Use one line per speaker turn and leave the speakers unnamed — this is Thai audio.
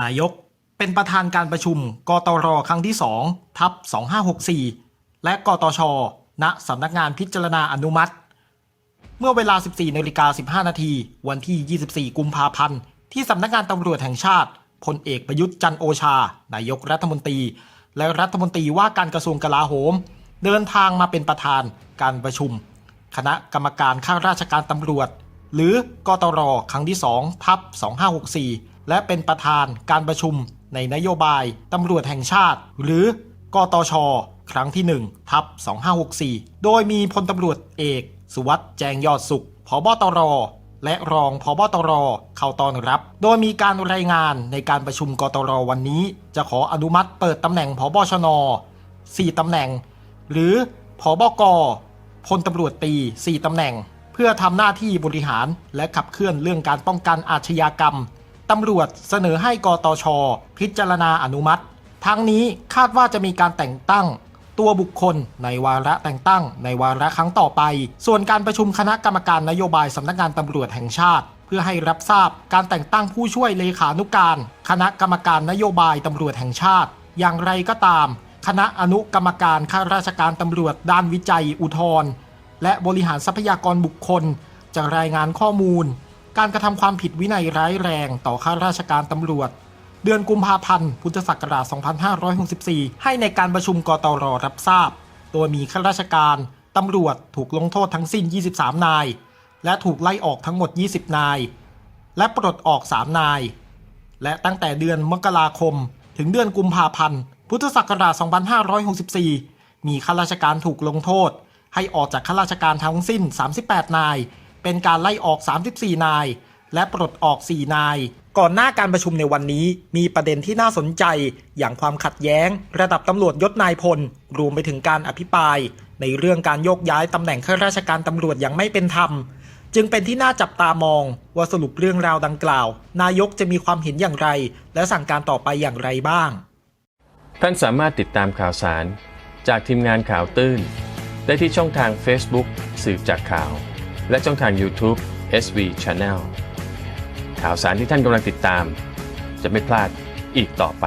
นายกเป็นประธานการประชุมกตรครั้งที่ 2 ทับ 2564 และกตช ณสำนักงานพิจารณาอนุมัติ เมื่อเวลา 14นาฬิกา15 นาที วันที่ 24 กุมภาพันธ์ ที่สำนักงานตำรวจแห่งชาติ พลเอกประยุทธ์จันโอชา นายกรัฐมนตรี และรัฐมนตรีว่าการกระทรวงกลาโหม เดินทางมาเป็นประธานการประชุม คณะกรรมการข้าราชการตำรวจ หรือกตรครั้งที่ 2 ทับ 2564 และเป็นประธานการประชุมในนโยบายตำรวจแห่งชาติ หรือกตช ครั้งที่1ทับ2564 โดยมีพลตำรวจเอก สุวัสด์แจงยอดสุขผบตร และรองผบตร เข้าตอนรับ โดยมีการรายงานในการประชุมกตรวันนี้ จะขออนุมัติเปิดตำแหน่งผบชน 4ตำแหน่ง หรือผบกพลตำรวจตี 4ตำแหน่ง เพื่อทำหน้าที่บริหารและขับเคลื่อนเรื่องการป้องกันอาชญากรรม ตำรวจเสนอให้กตช พิจารณาอนุมัติ ทั้งนี้คาดว่าจะมีการแต่งตั้ง ตัวบุคคลในวาระแต่งตั้ง ในวาระครั้งต่อไป ส่วนการประชุมคณะกรรมการนโยบายสำนักงานตำรวจแห่งชาติ เพื่อให้รับทราบการแต่งตั้งผู้ช่วยเลขานุการ คณะกรรมการนโยบายตำรวจแห่งชาติ อย่างไรก็ตาม คณะอนุกรรมการข้าราชการตำรวจด้านวิจัยอุทธรและบริหารทรัพยากรบุคคลจะรายงานข้อมูล การกระทำความผิดวินัยร้ายแรงต่อข้าราชการตำรวจ เดือนกุมภาพันธ์ พุทธศักราช 2564 ให้ในการประชุมกตรรับทราบ โดยมีข้าราชการตำรวจถูกลงโทษทั้งสิ้น 23 นาย และถูกไล่ออกทั้งหมด 20 นาย และปลดออก 3 นาย และตั้งแต่เดือนมกราคม ถึงเดือนกุมภาพันธ์ พุทธศักราช 2564 มีข้าราชการถูกลงโทษ ให้ออกจากข้าราชการทั้งสิ้น 38 นาย เป็นการไล่ออก 34 นาย และปลดออก 4 นาย ก่อนหน้าการประชุมในวันนี้ มีประเด็นที่น่าสนใจ อย่างความขัดแย้ง ระดับตำรวจยศนายพล รวมไปถึงการอภิปราย ในเรื่องการโยกย้ายตำแหน่งข้าราชการตำรวจอย่างไม่เป็นธรรม จึงเป็นที่น่าจับตามอง ว่าสรุปเรื่องราวดังกล่าว นายกจะมีความเห็นอย่างไร และสั่งการต่อไปอย่างไรบ้าง
ท่านสามารถติดตามข่าวสาร จากทีมงานข่าวตื้น ได้ที่ช่องทาง Facebook สืบจากข่าว และช่องทาง YouTube SV Channel ข่าวสารที่ท่านกำลังติดตาม จะไม่พลาดอีกต่อไป